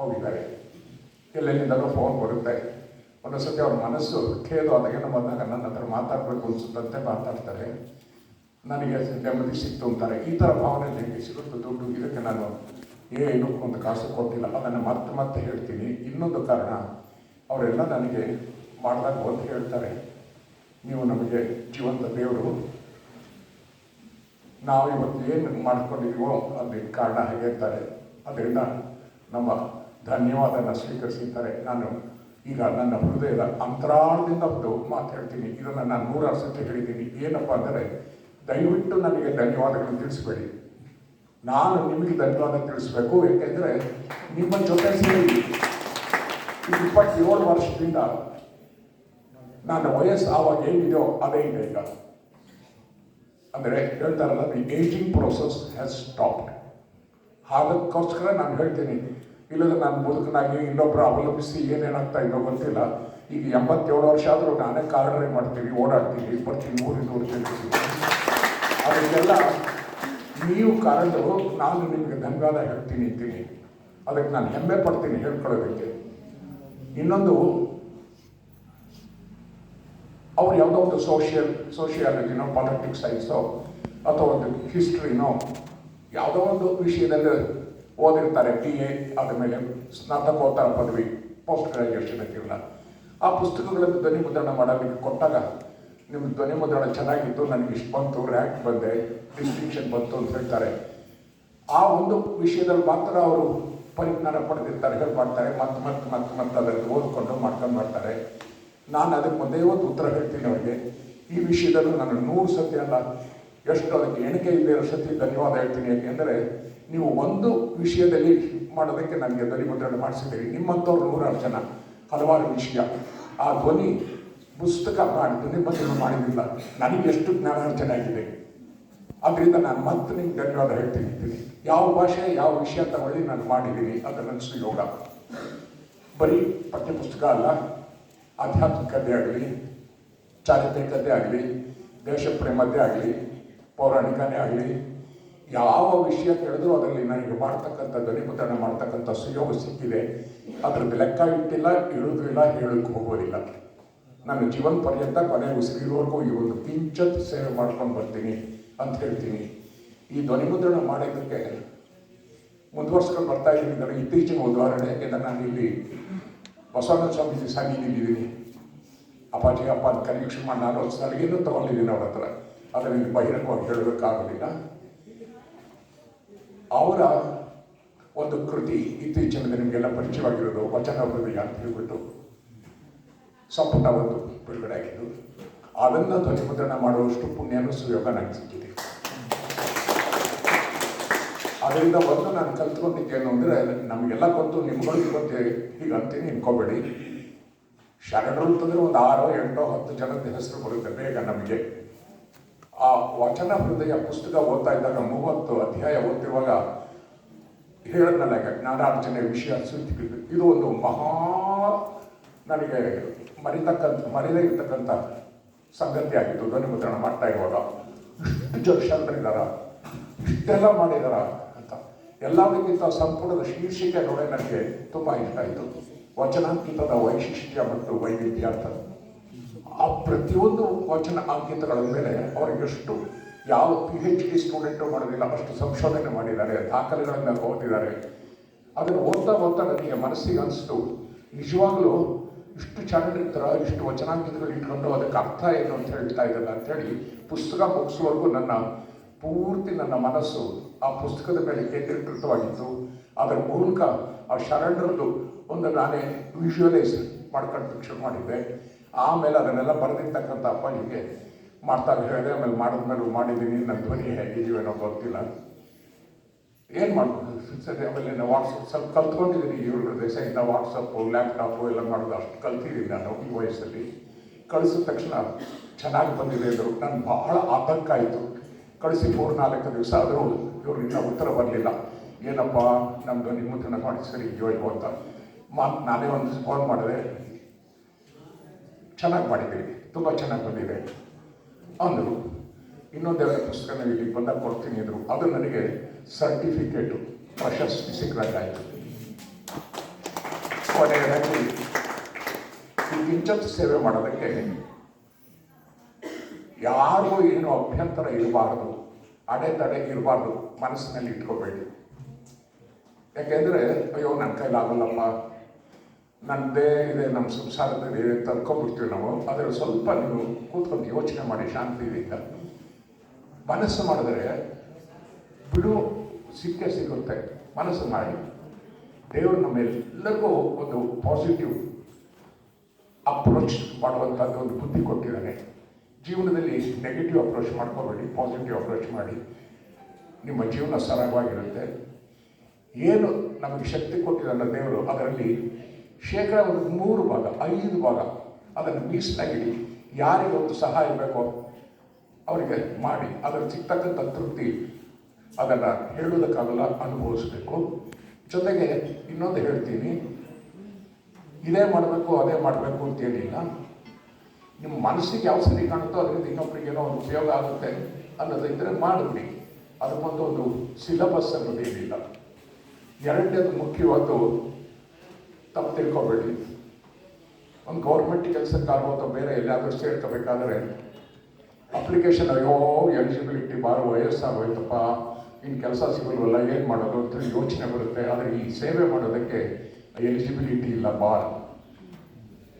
ಹೋಗಿದ್ದಾರೆ. ಎಲ್ಲೆಲ್ಲಿಂದಲೂ ಫೋನ್ ಬರುತ್ತೆ. ಒಂದೊಂದ್ಸತಿ ಅವ್ರ ಮನಸ್ಸು ಖೇದು ಆದಾಗೇನೋ ಬಂದಾಗ ನನ್ನ ಹತ್ರ ಮಾತಾಡಬೇಕು ಅನಿಸುತ್ತಂತೆ ಮಾತಾಡ್ತಾರೆ. ನನಗೆ ನೆಮ್ಮದಿ ಸಿಕ್ತು ಅಂತಾರೆ. ಈ ಥರ ಭಾವನೆ ನನಗೆ ಸಿಗುತ್ತೆ ದುಡ್ಡು? ಇದಕ್ಕೆ ನಾನು ಏನು ಒಂದು ಕಾಸು ಕೊಟ್ಟಿಲ್ಲ. ಅದನ್ನು ಮತ್ತೆ ಮತ್ತೆ ಹೇಳ್ತೀನಿ. ಇನ್ನೊಂದು ಕಾರಣ, ಅವರೆಲ್ಲ ನನಗೆ ಮಾಡಿದಾಗ ಒಂದು ಹೇಳ್ತಾರೆ. ನೀವು ನಮಗೆ ಜೀವಂತ ದೇವರು. ನಾವು ಇವತ್ತು ಏನು ಮಾಡ್ಕೊಂಡಿದ್ದೀವೋ ಅದಕ್ಕೆ ಕಾರಣ ಹೇಳ್ತಾರೆ. ಅದರಿಂದ ನಮ್ಮ ಧನ್ಯವಾದನ ಸ್ವೀಕರಿಸಿದ್ದಾರೆ. ನಾನು ಈಗ ನನ್ನ ಹೃದಯದ ಅಂತರಾಳದಿಂದ ಒಂದು ಮಾತು ಹೇಳ್ತೀನಿ. ಇದನ್ನು ನಾನು ನೂರಾರು ಸತಿ ಹೇಳಿದ್ದೀನಿ. ಏನಪ್ಪ ಅಂದರೆ, ದಯವಿಟ್ಟು ನನಗೆ ಧನ್ಯವಾದಗಳನ್ನು ತಿಳಿಸ್ಬೇಡಿ. ನಾನು ನಿಮಗೆ ಧನ್ಯವಾದ ತಿಳಿಸ್ಬೇಕು. ಏಕೆಂದರೆ ನಿಮ್ಮ ಜೊತೆ ಸೇರಿ ಇಪ್ಪತ್ತೇಳು ವರ್ಷದಿಂದ ನನ್ನ ವಯಸ್ಸು ಆವಾಗ ಏನಿದೆಯೋ ಅದೇ ಇದೆ ಈಗ. ಅಂದರೆ ಹೇಳ್ತಾರಲ್ಲ the ageing process has stopped ಅದಕ್ಕೋಸ್ಕರ ನಾನು ಹೇಳ್ತೀನಿ ಇಲ್ಲದ್ರೆ ನಾನು ಮುದುಕನಾಗಿ ಇನ್ನೊಬ್ಬರು ಅವಲಂಬಿಸಿ ಏನೇನಾಗ್ತಾ ಇದೋ ಗೊತ್ತಿಲ್ಲ. ಈಗ ಎಂಬತ್ತೇಳು ವರ್ಷ ಆದರೂ ನಾನೇ ಕಾರ್ ಡ್ರೈವ್ ಮಾಡ್ತೀನಿ ಓಡಾಡ್ತೀನಿ ಬರ್ತೀನಿ ಊರಿಂದ ಊರಿಗೆ ಅದಕ್ಕೆಲ್ಲ ನೀವು ಕರೆದು ನಾನು ನಿಮಗೆ ಧನ್ಯವಾದ ಹೇಳ್ತೀನಿ ಅಂತೀನಿ ಅದಕ್ಕೆ ನಾನು ಹೆಮ್ಮೆ ಪಡ್ತೀನಿ ಹೇಳ್ಕೊಳ್ಳೋದಕ್ಕೆ. ಇನ್ನೊಂದು, ಅವ್ರು ಯಾವುದೋ ಒಂದು ಸೋಷಿಯಲ್ ಸೋಷಿಯಾಲಜಿನೋ ಪಾಲಿಟಿಕ್ಸ್ ಸೈನ್ಸೋ ಅಥವಾ ಒಂದು ಹಿಸ್ಟ್ರಿನೋ ಯಾವುದೋ ಒಂದು ವಿಷಯದಲ್ಲಿ ಓದಿರ್ತಾರೆ ಟಿ ಎ ಆದಮೇಲೆ ಸ್ನಾತಕೋತ್ತರ ಪದವಿ ಪೋಸ್ಟ್ ಗ್ರ್ಯಾಜುಯೇಷನ್ ಅಂತಿರಲ್ಲ ಆ ಪುಸ್ತಕಗಳನ್ನು ಧ್ವನಿ ಮುದ್ರಣ ಮಾಡೋದಕ್ಕೆ ಕೊಟ್ಟಾಗ ನಿಮ್ಮ ಧ್ವನಿ ಮುದ್ರಣ ಚೆನ್ನಾಗಿತ್ತು, ನನಗೆ ಇಷ್ಟು ಬಂತು ರ್ಯಾಂಕ್ ಬಂದೆ ಡಿಸ್ಟಿಂಕ್ಷನ್ ಬಂತು ಅಂತ ಹೇಳ್ತಾರೆ. ಆ ಒಂದು ವಿಷಯದಲ್ಲಿ ಮಾತ್ರ ಅವರು ಪರಿಜ್ಞಾನ ಪಡೆದಿರ್ತಾರೆ ಹೇಳಿ ಮಾಡ್ತಾರೆ ಮತ್ತೆ ಮತ್ತೆ ಮತ್ತೆ ಮತ್ತೆ ಅದರಲ್ಲಿ ಓದಿಕೊಂಡು ಮಾಡ್ಕೊಂಡು ಮಾಡ್ತಾರೆ. ನಾನು ಅದಕ್ಕೆ ಒಂದೇ ಒಂದು ಉತ್ತರ ಹೇಳ್ತೀನಿ ಅವರಿಗೆ. ಈ ವಿಷಯದಲ್ಲೂ ನಾನು ನೂರು ಸತಿ ಅಲ್ಲ ಎಷ್ಟು ಅದಕ್ಕೆ ಎಣಿಕೆ ಇಲ್ಲದೆ ಇರೋ ಸತಿ ಧನ್ಯವಾದ ಹೇಳ್ತೀನಿ ಯಾಕೆಂದರೆ ನೀವು ಒಂದು ವಿಷಯದಲ್ಲಿ ಮಾಡೋದಕ್ಕೆ ನನಗೆ ಧ್ವನಿ ಮುದ್ರಣ ಮಾಡಿಸಿದ್ದೀರಿ. ನಿಮ್ಮಂಥವ್ರು ನೂರಾರು ಜನ, ಹಲವಾರು ವಿಷಯ. ಆ ಧ್ವನಿ ಪುಸ್ತಕ ಮಾಡಿ, ಧ್ವನಿ ಮುದ್ರಣ ಮಾಡಿದ್ದಿಲ್ಲ ನನಗೆ ಎಷ್ಟು ಜ್ಞಾನಾರ್ಜನೆ ಆಗಿದೆ. ಅದರಿಂದ ನಾನು ಮತ್ತೆ ನಿಮ್ಗೆ ಧನ್ಯವಾದ ಹೇಳ್ತೀನಿ ಯಾವ ಭಾಷೆ, ಯಾವ ವಿಷಯ ತಗೊಳ್ಳಿ ನಾನು ಮಾಡಿದ್ದೀನಿ. ಅದು ನನ್ನ ಸುಯೋಗ ಬರೀ ಪಠ್ಯಪುಸ್ತಕ ಅಲ್ಲ ಆಧ್ಯಾತ್ಮಿಕತೆ ಆಗಲಿ ಚಾರಿತ್ರಿಕತೆ ಆಗಲಿ ದೇಶ ಪ್ರೇಮತೆ ಆಗಲಿ ಪೌರಾಣಿಕನೇ ಆಗಲಿ, ಯಾವ ವಿಷಯ ಕೇಳಿದ್ರು ಅದರಲ್ಲಿ ನನಗೆ ಮಾಡ್ತಕ್ಕಂಥ ಧ್ವನಿಮುದ್ರಣ ಮಾಡ್ತಕ್ಕಂಥ ಸುಯೋಗ ಸಿಕ್ಕಿದೆ. ಅದರದ್ದು ಲೆಕ್ಕ ಇಟ್ಟಿಲ್ಲ ಇಳಿದು ಇಲ್ಲ, ಹೇಳಕ್ಕೆ ಹೋಗೋದಿಲ್ಲ. ನನ್ನ ಜೀವನ ಪರ್ಯಂತ ಕೊನೆ ಉಸಿರಿರೋರ್ಗೂ ಈ ಒಂದು ಕಿಂಚತ್ ಸೇವೆ ಮಾಡ್ಕೊಂಡು ಬರ್ತೀನಿ ಅಂತ ಹೇಳ್ತೀನಿ. ಈ ಧ್ವನಿಮುದ್ರಣ ಮಾಡಿದ್ದಕ್ಕೆ ಮುಂದುವರ್ಸ್ಕೊಂಡು ಬರ್ತಾ ಇದ್ದೀನಿ. ನನಗೆ ಇತ್ತೀಚಿನ ಉದಾಹರಣೆ ಯಾಕೆಂದರೆ ನಾನು ಇಲ್ಲಿ ಬಸವನ ಸ್ವಾಮೀಜಿ ಸಾನ್ನಿಧ್ಯಲ್ಲಿದ್ದೀನಿ ಅಪ್ಪಾಜಿ ಅಪ್ಪ ಅಂತ ಕನೆಕ್ಷನ್ ಮಾಡಿ ನಾನು ಸಲಿಗೆನೂ ತಗೊಂಡಿದ್ದೀನಿ ಅವ್ರ ಹತ್ರ. ಅದನ್ನು ಬಹಿರಂಗವಾಗಿ ಹೇಳಬೇಕಾಗಲಿಲ್ಲ. ಅವರ ಒಂದು ಕೃತಿ ಇತ್ತೀಚಿನ ನಿಮಗೆಲ್ಲ ಪರಿಚಯವಾಗಿರೋದು, ವಚನ ಹೃದಯ ಅಂತ ಹೇಳ್ಬಿಟ್ಟು ಸಂಪುಟ ಒಂದು ಬಿಡುಗಡೆ ಆಗಿದ್ದು ಅದನ್ನು ಧ್ವನಿಮುದ್ರಣ ಮಾಡುವಷ್ಟು ಪುಣ್ಯನೂ ಸುಯೋಗ ನನಗೆ ಸಿಕ್ಕಿದೆ. ಅದರಿಂದ ಒಂದು ನಾನು ಕಲ್ತ್ಕೊಂಡಿದ್ದೇನು ಅಂದರೆ, ನಮಗೆಲ್ಲ ಗೊತ್ತು, ನಿಮ್ಗಳಿಗೆ ಗೊತ್ತೇ ಈಗ ಅಂತೀನಿ ಇನ್ಕೋಬೇಡಿ ಶರಣರು ಅಂತಂದ್ರೆ ಒಂದು ಆರೋ, ಎಂಟೋ, ಹತ್ತು ಜನದ ಹೆಸರು ಬರುತ್ತೆ ಬೇಗ ನಮಗೆ. ಆ ವಚನ ಹೃದಯ ಪುಸ್ತಕ ಓದ್ತಾ ಇದ್ದಾಗ ಮೂವತ್ತು ಅಧ್ಯಾಯ ಓದ್ತಿರುವಾಗ ನನಗೆ ಜ್ಞಾನಾರ್ಜನೆ ವಿಷಯ ಸುದ್ದಿ ಇದು ಒಂದು ಮಹಾ ನನಗೆ ಮರಿತಕ್ಕಂಥ, ಮರಿದೇ ಇರ್ತಕ್ಕಂಥ ಸಂಗತಿ ಆಗಿತ್ತು ಧ್ವನಿ ಮುದ್ರಣ ಮಾಡ್ತಾ ಇರುವಾಗ. ಶರಣರಿದಾರ ಇಷ್ಟೆಲ್ಲ ಮಾಡಿದಾರ ಅಂತ. ಎಲ್ಲದಕ್ಕಿಂತ ಸಂಪೂರ್ಣದ ಶೀರ್ಷಿಕೆ ನೋಡಿ ನನಗೆ ತುಂಬ ಇಷ್ಟ ಆಯಿತು. ವಚನಾಂಕಿತದ ವೈಶಿಷ್ಟ್ಯ ಮತ್ತು ವೈವಿಧ್ಯ ಅಂತ. ಆ ಪ್ರತಿಯೊಂದು ವಚನ ಅಂಕಿತಗಳ ಮೇಲೆ ಅವರಿಗೆಷ್ಟು ಯಾವ ಪಿ ಹೆಚ್ ಡಿ ಸ್ಟೂಡೆಂಟು ಮಾಡೋದಿಲ್ಲ, ಅಷ್ಟು ಸಂಶೋಧನೆ ಮಾಡಿದ್ದಾರೆ, ದಾಖಲೆಗಳನ್ನು ಓದಿದ್ದಾರೆ. ಅದನ್ನು ಓದ್ತಾ ಓದ್ತಾ ನನಗೆ ಮನಸ್ಸಿಗೆ ಅನಿಸ್ತು. ನಿಜವಾಗಲೂ ಇಷ್ಟು ಚಾರಿತ್ರ ಇಷ್ಟು ವಚನಾಂಕಿತಗಳು ಇಟ್ಕೊಂಡು ಅದಕ್ಕೆ ಅರ್ಥ ಏನು ಅಂತ ಹೇಳ್ತಾ ಇದ್ದಲ್ಲ ಅಂಥೇಳಿ ಪುಸ್ತಕ ಮುಗಿಸುವವರೆಗೂ ನನ್ನ ಪೂರ್ತಿ ನನ್ನ ಮನಸ್ಸು ಆ ಪುಸ್ತಕದ ಮೇಲೆ ಕೇಂದ್ರೀಕೃತವಾಗಿತ್ತು. ಅದರ ಮೂಲಕ ಆ ಶರಣರದ್ದು ಒಂದು ನಾನೇ ವಿಜುವಲೈಸ್ ಮಾಡ್ಕೊಂಡು ಶುರು ಮಾಡಿದ್ದೆ. ಆಮೇಲೆ ಅದನ್ನೆಲ್ಲ ಬರೆದಿರ್ತಕ್ಕಂಥ ಅಪ್ಪಾಜಿಗೆ ಮಾಡ್ತಾ ಹೇಳಿದೆ, ಆಮೇಲೆ ಮಾಡಿದ್ಮೇಲೆ ಮಾಡಿದ್ದೀನಿ, ನನ್ನ ಧ್ವನಿ ಏನೋ ಗೊತ್ತಿಲ್ಲ. ಏನು ಮಾಡ್ಬೋದು ಸರಿ ಆಮೇಲೆ ನಾನು ವಾಟ್ಸಪ್ ಸ್ವಲ್ಪ ಕಲ್ತ್ಕೊಂಡಿದ್ದೀನಿ ಇವ್ರ ದೇಶದಿಂದ ವಾಟ್ಸಪ್ಪು ಲ್ಯಾಪ್ಟಾಪು ಎಲ್ಲ ಮಾಡೋದು ಅಷ್ಟು ಕಲ್ತಿದ್ದೀನಿ ನಾನು ಈ ವಯಸ್ಸಲ್ಲಿ. ಕಳಿಸಿದ ತಕ್ಷಣ ಚೆನ್ನಾಗಿ ಬಂದಿದೆ ಅಂದರು. ನಾನು ಬಹಳ ಆತಂಕ ಆಯಿತು. ಕಳಿಸಿ ಮೂರು ನಾಲ್ಕು ದಿವಸ ಆದರೂ ಇವ್ರಿಂದ ಉತ್ತರ ಬರಲಿಲ್ಲ. ಏನಪ್ಪ ನಮ್ಮದು ನಿಮ್ಮ ಮುದ್ರಣ ಮಾಡಿ ಸರಿ ಇದೆಯೋ ಅಂತ. ಮಾತು ನಾನೇ ಒಂದು ಫೋನ್ ಮಾಡಿದೆ. ಚೆನ್ನಾಗಿ ಮಾಡಿದ್ದೀವಿ ತುಂಬ ಚೆನ್ನಾಗಿ ಬಂದಿದೆ. ಅಂದರು ಇನ್ನೊಂದೆರಡು ಪುಸ್ತಕ ನೀವು ಇಲ್ಲಿ ಬಂದಾಗ ಕೊಡ್ತೀನಿ ಅಂದರು. ಅದು ನನಗೆ ಸರ್ಟಿಫಿಕೇಟು. ಪ್ರಶಸ್ತಿ ಸಿಕ್ಕಂಗಾಯಿತು. ಕೊನೆಯದಾಗಿ, ಈ ಕಿಂಚತ್ ಸೇವೆ ಮಾಡೋದಕ್ಕೆ ಯಾರಿಗೂ ಏನು ಅಭ್ಯಂತರ ಇರಬಾರ್ದು. ಅಡೆತಡೆ ಇರಬಾರ್ದು. ಮನಸ್ಸಿನಲ್ಲಿ ಇಟ್ಕೋಬೇಡಿ. ಯಾಕೆಂದರೆ, ಅಯ್ಯೋ ನನ್ನ ಕೈಲಾಗಲ್ಲಪ್ಪ. ನನ್ನದೇ ಇದೆ ನಮ್ಮ ಸಂಸಾರದಲ್ಲಿ ತರ್ಕೊಂಡ್ಬಿಡ್ತೀವಿ ನಾವು. ಅದರ ಸ್ವಲ್ಪ ನೀವು ಕೂತ್ಕೊಂಡು ಯೋಚನೆ ಮಾಡಿ ಶಾಂತಿಯಿಂದ ಮನಸ್ಸು ಮಾಡಿದ್ರೆ ಬಿಡು, ಸಿಕ್ಕೇ ಸಿಗುತ್ತೆ. ಮನಸ್ಸು ಮಾಡಿ. ದೇವರು ನಮ್ಮೆಲ್ಲರಿಗೂ ಒಂದು ಪಾಸಿಟಿವ್ ಅಪ್ರೋಚ್ ಮಾಡುವಂಥದ್ದು ಒಂದು ಬುದ್ಧಿ ಕೊಟ್ಟಿದ್ದಾನೆ. ಜೀವನದಲ್ಲಿ ನೆಗೆಟಿವ್ ಅಪ್ರೋಚ್ ಮಾಡ್ಕೋಬೇಡಿ ಪಾಸಿಟಿವ್ ಅಪ್ರೋಚ್ ಮಾಡಿ. ನಿಮ್ಮ ಜೀವನ ಸರಾಗವಾಗಿರುತ್ತೆ ಏನು ನಮಗೆ ಶಕ್ತಿ ಕೊಟ್ಟಿದ್ದಾನೆ ದೇವರು ಅದರಲ್ಲಿ ಶೇಕಡ ಒಂದು ಮೂರು ಭಾಗ, ಐದು ಭಾಗ ಅದನ್ನು ಮೀಸಲಾಗಿಡಿ ಯಾರಿಗೆ ಒಂದು ಸಹಾಯ ಬೇಕೋ ಅವರಿಗೆ ಮಾಡಿ ಅದರ ಸಿಗ್ತಕ್ಕಂಥ ತೃಪ್ತಿ ಅದನ್ನು ಹೇಳುವುದಕ್ಕಾಗಲ್ಲ, ಅನುಭವಿಸಬೇಕು. ಜೊತೆಗೆ ಇನ್ನೊಂದು ಹೇಳ್ತೀನಿ. ಇದೇ ಮಾಡಬೇಕು, ಅದೇ ಮಾಡಬೇಕು ಅಂತೇನಿಲ್ಲ ನಿಮ್ಮ ಮನಸ್ಸಿಗೆ ಯಾವ ಸರಿ ಕಾಣುತ್ತೋ ಅದರಿಂದ ಇನ್ನೊಬ್ಬರಿಗೆ ಏನೋ ಒಂದು ಉಪಯೋಗ ಆಗುತ್ತೆ ಅನ್ನೋದಿದ್ದರೆ ಮಾಡಿಬಿಡಿ. ಅದಕ್ಕೊಂದು ಒಂದು ಸಿಲಬಸ್ ಅನ್ನೋದೇನಿಲ್ಲ. ಎರಡನೇದು ಮುಖ್ಯವಾದ್ದು ತಪ್ಪು ತಿಳ್ಕೊಬೇಡಿ. ಒಂದು ಗೌರ್ಮೆಂಟ್ ಕೆಲಸಕ್ಕಾಗೋ ಅಥವಾ ಬೇರೆ ಎಲ್ಲಾದರೂ ಸೇರ್ಕೋಬೇಕಾದ್ರೆ ಅಪ್ಲಿಕೇಶನ್ ಅಯ್ಯೋ ಎಲಿಜಿಬಿಲಿಟಿ ಬಾರೋ ವಯಸ್ಸಾಗೋಯ್ತಪ್ಪ. ಇನ್ನು ಕೆಲಸ ಸಿಗಲ್ವಲ್ಲ, ಏನು ಮಾಡೋದು ಅಂತ ಯೋಚನೆ ಬರುತ್ತೆ. ಆದರೆ ಈ ಸೇವೆ ಮಾಡೋದಕ್ಕೆ ಎಲಿಜಿಬಿಲಿಟಿ ಇಲ್ಲ ಬಾರ್